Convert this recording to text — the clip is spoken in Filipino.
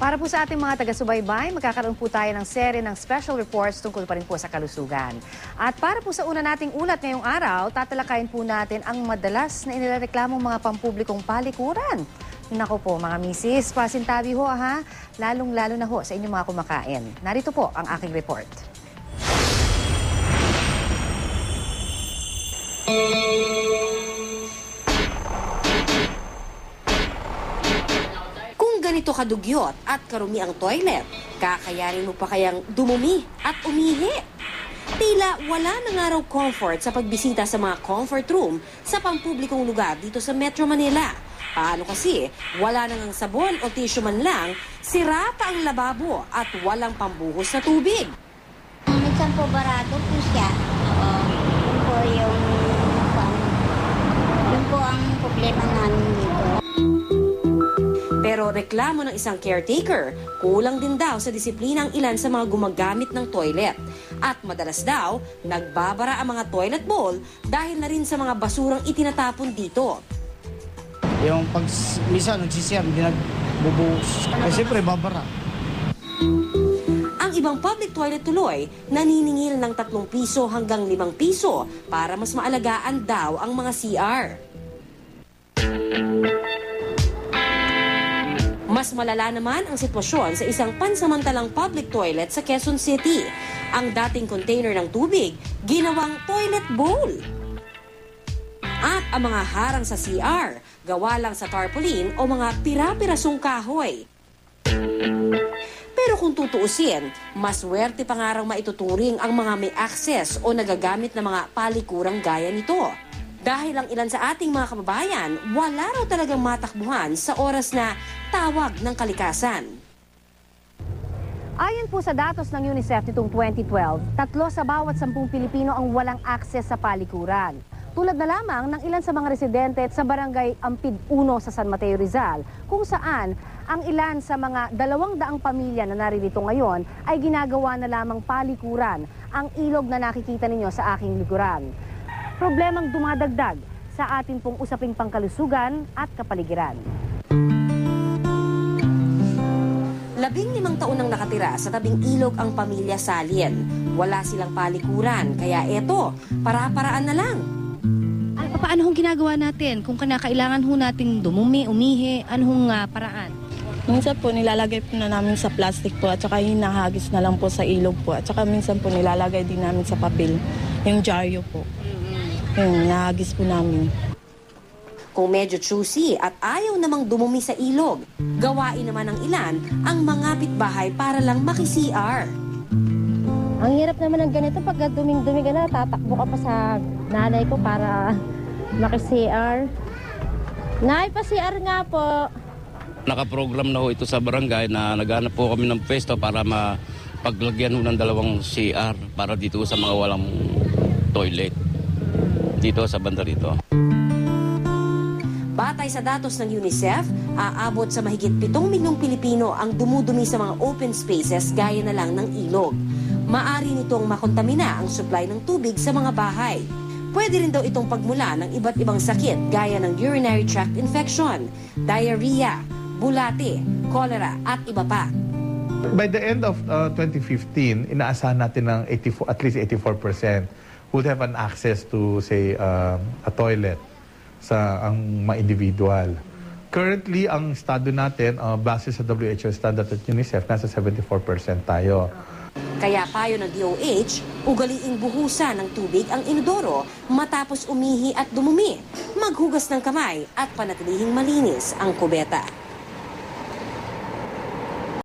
Para po sa ating mga taga-subaybay, magkakaroon po tayo ng sere ng special reports tungkol pa rin po sa kalusugan. At para po sa una nating ulat ngayong araw, tatalakayin po natin ang madalas na inireklamong mga pampublikong palikuran. Nako po mga misis, pasintabi ho ha, lalong-lalo na ho sa inyong mga kumakain. Narito po ang aking report. Kadugyot at karumi ang toilet, kakayanin mo pa kayang dumumi at umihi. Tila wala na nga raw comfort sa pagbisita sa mga comfort room sa pampublikong lugar dito sa Metro Manila. Paano kasi, wala na ngang sabon o tissue man lang, sira pa ang lababo at walang pambuhos na tubig. Minsan po barado po siya. Oo. Yun po yung, yun po ang problema. Pero reklamo ng isang caretaker, kulang din daw sa disiplina ang ilan sa mga gumagamit ng toilet. At madalas daw, nagbabara ang mga toilet bowl dahil na rin sa mga basurang itinatapon dito. Yung pag minsan nagsisiyam, hindi nagbubuhos. Kasi siyempre babara. Ang ibang public toilet tuloy, naniningil ng 3 piso hanggang 5 piso para mas maalagaan daw ang mga CR. Mas malala naman ang sitwasyon sa isang pansamantalang public toilet sa Quezon City. Ang dating container ng tubig, ginawang toilet bowl. At ang mga harang sa CR, gawa lang sa tarpaulin o mga pira-pirasong kahoy. Pero kung tutuusin, mas swerte pa nga maituturing ang mga may access o nagagamit ng mga palikurang gaya nito. Dahil ang ilan sa ating mga kababayan, wala raw talagang matakbuhan sa oras na tawag ng kalikasan. Ayon po sa datos ng UNICEF nitong 2012, tatlo sa bawat sampung Pilipino ang walang akses sa palikuran. Tulad na lamang ng ilan sa mga residente sa barangay Ampid 1 sa San Mateo Rizal, kung saan ang ilan sa mga dalawang daang pamilya na naririto ngayon ay ginagawa na lamang palikuran, ang ilog na nakikita ninyo sa aking likuran. Problemang dumadagdag sa atin pong usaping pangkalusugan at kapaligiran. Labing limang taon nang nakatira sa tabing ilog ang pamilya Salien. Wala silang palikuran, kaya eto, para-paraan na lang. Paano hong ginagawa natin? Kung kinakailangan ho nating dumumi, umihi, anong ah, paraan? Minsan po nilalagay po na namin sa plastic po at saka hinahagis na lang po sa ilog po. At saka minsan po nilalagay din namin sa papel, yung jaryo po. Yung hinahagis po namin. Kung medyo choosy at ayaw namang dumumi sa ilog, gawain naman ng ilan ang mga pitbahay para lang maki-CR. Ang hirap naman ng ganito pag duming-dumi ka na, tatakbo ka pa sa nanay ko para maki-CR. Nay, pa-CR nga po. Nakaprogram na ho ito sa barangay na naghanap po kami ng pwesto para mapaglagyan ho ng dalawang CR para dito sa mga walang toilet. Dito sa banda rito. Batay sa datos ng UNICEF, aabot sa mahigit 7 milyong Pilipino ang dumudumi sa mga open spaces gaya na lang ng ilog. Maari nitong makontamina ang supply ng tubig sa mga bahay. Pwede rin daw itong pagmula ng iba't ibang sakit gaya ng urinary tract infection, diarrhea, bulate, cholera at iba pa. By the end of uh, 2015, inaasahan natin ng 84, at least 84% would have an access to, say, uh, a toilet sa ang mga individual. Currently, ang estado natin, uh, base sa WHO standard at UNICEF, nasa 74% tayo. Kaya payo ng DOH, ugaliing buhusan ng tubig ang inodoro matapos umihi at dumumi, maghugas ng kamay at panatilihing malinis ang kubeta.